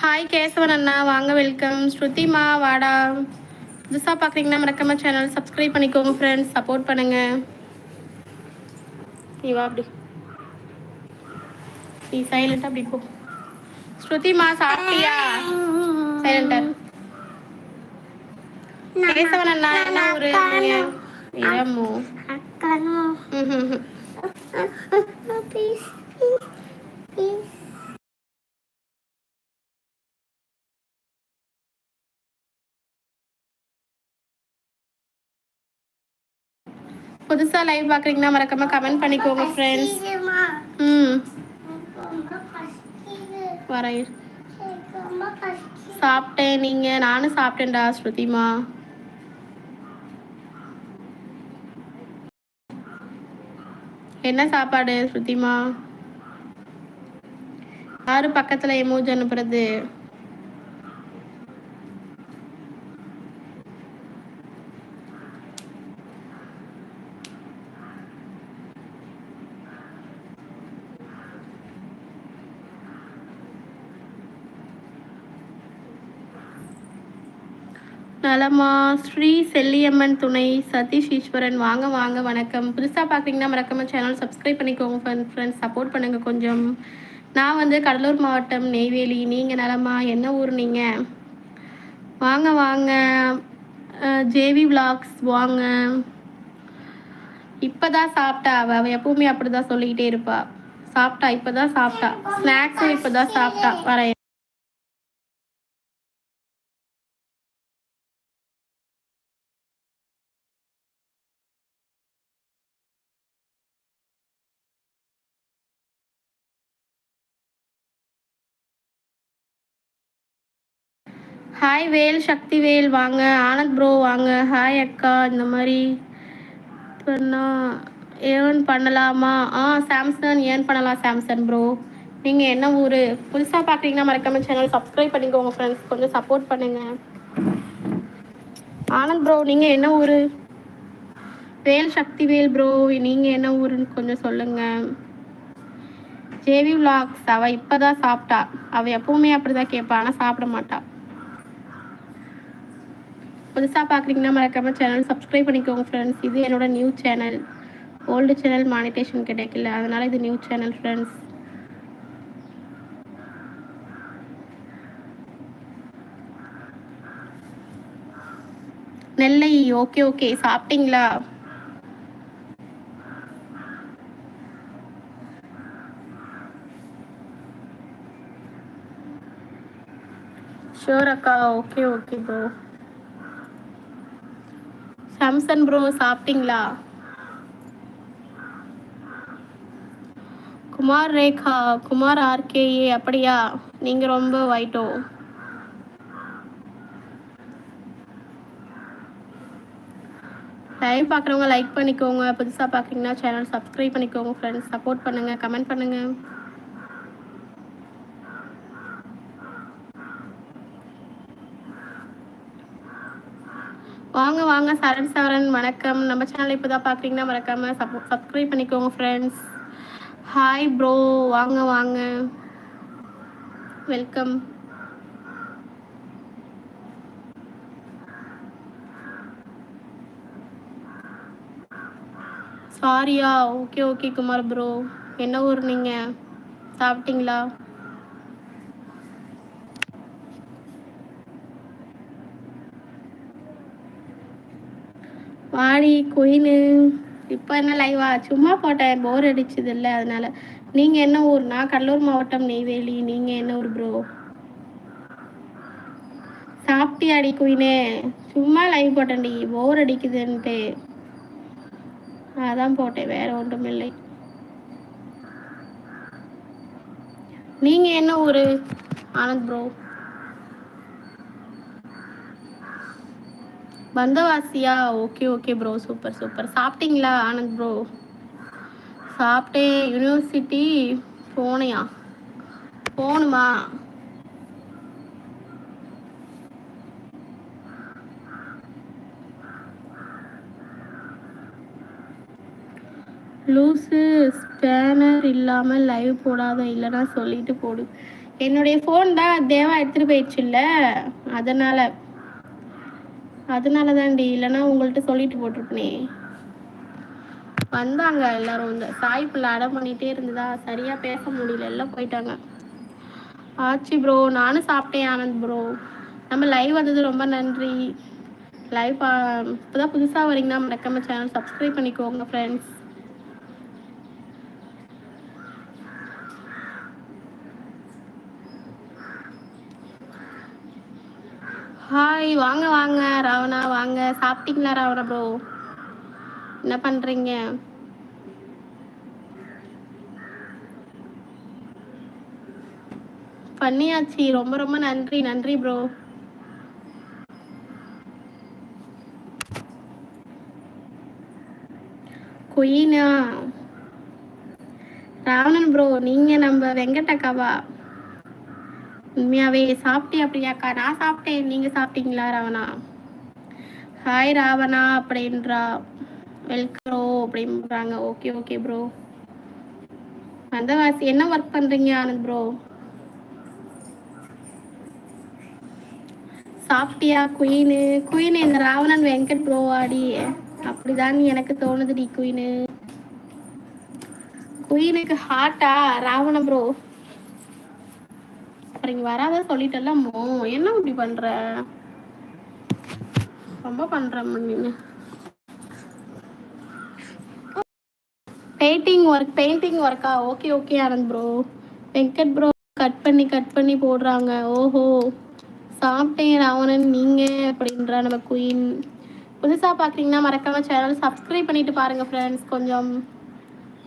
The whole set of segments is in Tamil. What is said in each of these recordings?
ஹாய் கேசவன் அண்ணா வாங்க வெல்கம் ஸ்ருதிமா வாடா புதுசாக பார்க்குறீங்கன்னா மறக்காம சேனல் சப்ஸ்கிரைப் பண்ணிக்கோங்க ஃப்ரெண்ட்ஸ் சப்போர்ட் பண்ணுங்க நீ வா அப்படி நீ சைலண்டாக அப்படி போ ஸ்ருதிமா சாப்பிட்டியா சைலண்டர் கேசவன் அண்ணா என்ன ஊரு நீங்க இரமோ ம் Please, please. புதுசாக லைவ் பார்க்குறீங்கன்னா மறக்காம கமெண்ட் பண்ணிக்கோங்க ஃப்ரெண்ட்ஸ். ம். பசிக்குது. சாப்பிட்டேன் நீங்கள் நானும் சாப்பிட்டேன்டா ஸ்ருதிமா. என்ன சாப்பாடு ஸ்ருதிமா? யாரு பக்கத்தில் எமோஜ் அனுப்புறது? நலமா. ஸ்ரீ செல்லியம்மன் துணை சதீஷ் ஈஸ்வரன். வாங்க வாங்க வணக்கம். புதுசாக பார்க்குறீங்கன்னா மறக்காம சேனல் சப்ஸ்கிரைப் பண்ணிக்கோங்க ஃப்ரெண்ட்ஸ் சப்போர்ட் பண்ணுங்கள் கொஞ்சம். நான் வந்து கடலூர் மாவட்டம் நெய்வேலி. நீங்கள் நலமா? என்ன ஊர் நீங்கள் வாங்க வாங்க. ஜேவி விளாக்ஸ் வாங்க. இப்போ தான் சாப்பிட்டா அவள் அவள் எப்பவுமே அப்படி தான் சொல்லிக்கிட்டே இருப்பா. சாப்பிட்டா இப்போ தான் சாப்பிட்டா. ஸ்நாக்ஸும் இப்போ தான் சாப்பிட்டா. வரேன் ஹாய் வேல் சக்தி வேல் வாங்க. ஆனந்த் ப்ரோ வாங்க. ஹாய் அக்கா இந்த மாதிரி. பண்ணா ஏர்ன் பண்ணலாமா? ஆ சாம்சங் ஏர்ன் பண்ணலாம் சாம்சங் ப்ரோ நீங்கள் என்ன ஊர்? புதுசாக பார்க்குறீங்கன்னா மறக்காம சேனல் சப்ஸ்கிரைப் பண்ணிக்கோங்க ஃப்ரெண்ட்ஸ் கொஞ்சம் சப்போர்ட் பண்ணுங்கள் ஆனந்த் ப்ரோ நீங்கள் என்ன ஊர்? வேல் சக்தி வேல் ப்ரோ நீங்கள் என்ன ஊருன்னு கொஞ்சம் சொல்லுங்கள் ஜேவி விலாக்ஸ் அவள் இப்போ தான் சாப்பிட்டா. அவள் எப்பவுமே அப்படி தான் கேட்பா ஆனால் சாப்பிட மாட்டா. புதுசாக பார்க்குறீங்கன்னா மறக்காம சேனல் சப்ஸ்கிரைப் பண்ணிக்கோங்க ஃப்ரெண்ட்ஸ் இது என்னோட new channel old channel monetisation கிடைக்கல அதனால இது new channel friends Nellai okay okay சாப்பிட்டீங்களா? ஷோர் அக்கா okay okay bro Samson bro சாப்பிட்டீங்களா? குமார் ரேகா குமார் ஆர்கேஏ அப்படியா? நீங்கள் ரொம்ப வைட்டோ டைம் பார்க்குறவங்க லைக் பண்ணிக்கோங்க. புதுசாக பார்க்குறீங்கன்னா சேனல் சப்ஸ்கிரைப் பண்ணிக்கோங்க ஃப்ரெண்ட்ஸ் சப்போர்ட் பண்ணுங்கள் கமெண்ட் பண்ணுங்கள் வாங்க வாங்க. சரண் சவரன் வணக்கம். நம்ம சேனல் இப்போ தான் பார்க்குறீங்கன்னா மறக்காமல் சப் சப்ஸ்கிரைப் பண்ணிக்கோங்க ஃப்ரெண்ட்ஸ் ஹாய் ப்ரோ வாங்க வாங்க. வெல்கம் சாரியா ஓகே ஓகே குமார் ப்ரோ என்ன ஊர் நீங்கள் சாப்பிட்டீங்களா? வாடி குயினு இப்போ என்ன லைவா சும்மா போட்டேன். போர் அடிச்சது இல்லை அதனால. நீங்கள் என்ன ஊர் நான் கடலூர் மாவட்டம் நெய்வேலி. நீங்கள் என்ன ஊர் ப்ரோ சாப்பிட்டியாடி குயினே சும்மா லைவ் போட்டேன்டி. போர் அடிக்குதுன்ட்டு. அதான் போட்டேன். வேற ஒன்றும் இல்லை. நீங்கள் என்ன ஊர்? Anand bro பந்தவாசியா? Okay okay bro super super. சாப்பிட்டீங்களா ஆனந்த் ப்ரோ சாப்பிட்டேன் யூனிவர்சிட்டி போனையா? போகணுமா லூஸு ஸ்பேனர் இல்லாமல் லைவ் போடாத இல்லைன்னா சொல்லிட்டு போடு. என்னுடைய ஃபோன் தான் தேவா எடுத்துகிட்டு போயிடுச்சுல்ல? அதனால் அதனால தான்டி இல்லைன்னா உங்கள்கிட்ட சொல்லிட்டு போட்டிருப்பனே வந்தாங்க எல்லாரும் இந்த சாய் பிள்ளை அடம் பண்ணிகிட்டே இருந்ததா? சரியாக பேச முடியல. எல்லாம் போயிட்டாங்க. ஆச்சி ப்ரோ நானும் சாப்பிட்டேன் ஆனந்த் ப்ரோ நம்ம லைவ் வந்தது ரொம்ப நன்றி. லைவ் இப்போ இப்போதான் புதுசாக வரீங்கன்னா மறக்காம சேனல் சப்ஸ்கிரைப் பண்ணிக்கோங்க ஃப்ரெண்ட்ஸ் ஹாய் வாங்க வாங்க. ராவணா வாங்க. சாப்பிட்டீங்களா ராவணா ப்ரோ என்ன பண்றீங்க? பண்ணியாச்சு. ரொம்ப ரொம்ப நன்றி நன்றி ப்ரோ குயினா. ராவணன் ப்ரோ நீங்க நம்ம வெங்கடக்காவா உண்மையாவே சாப்பிட்டியா பிரியாக்கா நான் சாப்பிட்டேன். நீங்க சாப்பிட்டீங்களா ராவணா? ஹாய் ராவணா அப்படின்றா. வெல்க்ரோ அப்படின்றாங்க. ஓகே ஓகே ப்ரோ வந்தவாசி என்ன ஒர்க் பண்றீங்க ஆனந்த் ப்ரோ சாப்பிட்டியா குயினு குயின் இந்த ராவணன் வெங்கட் ப்ரோ ஆடி. அப்படிதான் எனக்கு தோணுதுடி குயினு குயினுக்கு ஹாட்டா ராவண ப்ரோ அப்புறம் வராத சொல்லிட்டல மோ என்ன இப்படி பண்ற? ரொம்ப பண்ற நீ பெயிண்டிங் ஒர்க் பெயிண்டிங் ஒர்க்கா okay okay Anand bro Venkat bro cut பண்ணி கட் பண்ணி போடுறாங்க. ஓஹோ. சாப்பிட்டேன் ராவணன் நீங்க அப்படின்றா நம்ம குயின் புதுசாக பார்க்குறீங்கன்னா மறக்காம சேனல் சப்ஸ்கிரைப் பண்ணிட்டு பாருங்க ஃப்ரெண்ட்ஸ் கொஞ்சம்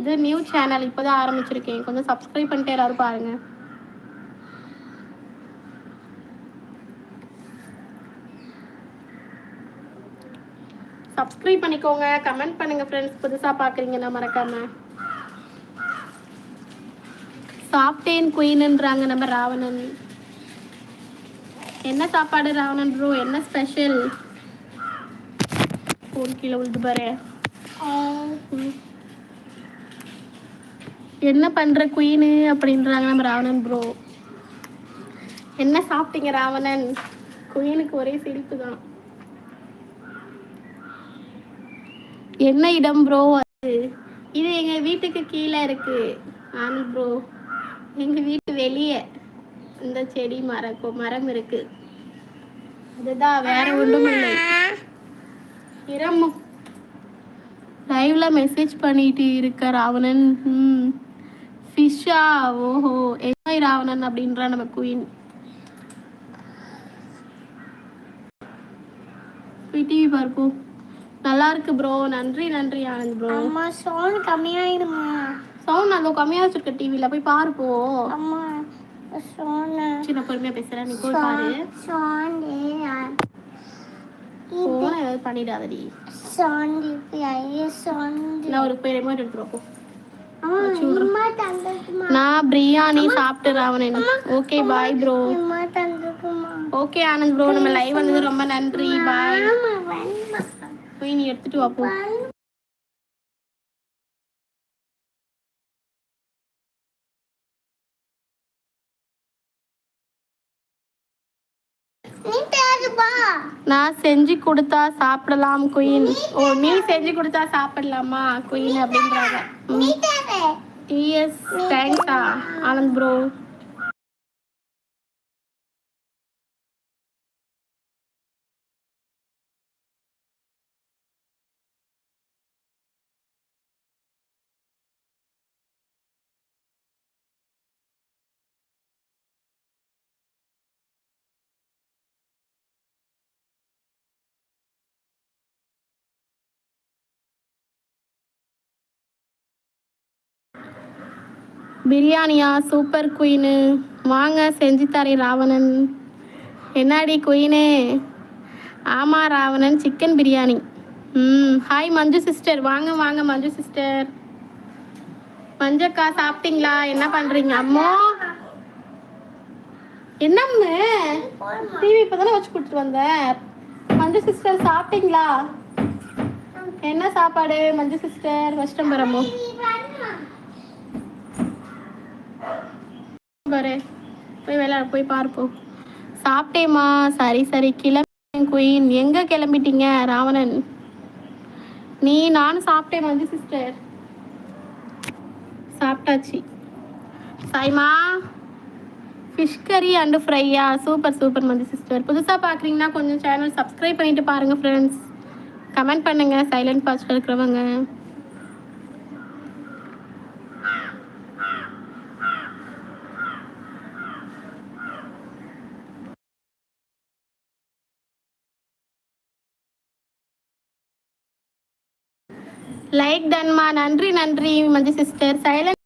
இது நியூ சேனல் இப்போதான் ஆரம்பிச்சிருக்கேன். கொஞ்சம் சப்ஸ்கிரைப் பண்ணிட்டு எல்லாரும் பாருங்க. சப்ஸ்கிரைப் பண்ணிக்கோங்க. கமெண்ட் பண்ணுங்க ஃப்ரெண்ட்ஸ் புதுசாக பார்க்குறீங்கன்னா மறக்காம. சாப்பிட்டேன் குயின்ன்றாங்க நம்ம ராவணன். என்ன சாப்பாடு ராவணன் ப்ரோ என்ன ஸ்பெஷல் ஃபோன் கீழே உழுது பாரு. என்ன பண்ற குயினு அப்படின்றாங்க நம்ம ராவணன் ப்ரோ என்ன சாப்பிட்டீங்க ராவணன்? குயினுக்கு ஒரே சிரிப்பு தான். என்ன இடம் ப்ரோ அது? இது எங்க வீட்டுக்கு கீழே இருக்கு. ஆனு ப்ரோ எங்க வீட்டு வெளியே. இந்த செடி மரம் மரம் இருக்கு. அதுதான் வேற ஒன்றும் இல்லை. இரம் லைவ்ல மெசேஜ் பண்ணிட்டு இருக்க ராவணன். ம். ஃபிஷ்ஷா ஓஹோ. என்ஜாய் ராவணன் அப்படின்ற நம்ம குயின் டிவி பார்ப்போம். நல்லா இருக்கு ப்ரோ நன்றி நன்றி ஆனந்த் ப்ரோ அம்மா சோன் கம்மியாயிடுமா? சவுண்ட் அங்கே கம்மியாக வச்சிருக்க டிவியில் போய் பாரு போ. அம்மா சோனு சின்ன பொறுமையாக பேசுகிறேன் நீ போய் பாரு. சோனு போன ஏதாவது பண்ணிடாதடி. சோண்டி ஐயோ சோண்டி நான் ஒரு ரிமோட் போ. தந்துக்குமா நான் பிரியாணி சாப்பிட்டு Ravanan. Okay bye bro okay Anand bro நம்ம லைவ் வந்தது ரொம்ப நன்றி. பாய் போய் நீ எடுத்துட்டு வா போ. நான் செஞ்சு கொடுத்தா சாப்பிடலாம் குயின் ஓ நீ செஞ்சு கொடுத்தா சாப்பிடலாமா குயின் அப்படின்றாங்க. டிஎஸ் தேங்க்ஸா ஆனந்த் ப்ரோ பிரியாணியா? Super queen. வாங்க செஞ்சு தரேன் ராவணன். என்னாடி குயினு? ஆமாம் ராவணன் சிக்கன் பிரியாணி. ம் ஹாய் மஞ்சு சிஸ்டர். வாங்க வாங்க மஞ்சு சிஸ்டர். மஞ்சக்கா சாப்பிட்டீங்களா? என்ன பண்ணுறீங்க அம்மோ! என்னம்மு? டிவி இப்போ தானே வச்சு கொடுத்துட்டு வந்தேன் மஞ்சு சிஸ்டர் சாப்பிட்டீங்களா? என்ன சாப்பாடு மஞ்சு சிஸ்டர்? வச்சிட்டோம் பாரு. போய் விளையாட போய் பார்ப்போம் சாப்பிட்டேம்மா. சரி சரி. கிளம்பி குயின் எங்கே கிளம்பிட்டீங்க ராவணன்? நீ நானும் சாப்பிட்டேன் மஞ்சு சிஸ்டர் சாப்பிட்டாச்சு. சாய்மா ஃபிஷ் கறி அண்டு ஃப்ரையா சூப்பர் சூப்பர் மஞ்சு சிஸ்டர் புதுசாக பார்க்குறீங்கன்னா கொஞ்சம் சேனல் சப்ஸ்கிரைப் பண்ணிட்டு பாருங்கள் ஃப்ரெண்ட்ஸ் கமெண்ட் பண்ணுங்கள் சைலண்ட் பாஸ்டில் இருக்கிறவங்க. லைக் தன்மா. நன்றி நன்றி மஞ்சு சிஸ்டர். சைலண்ட்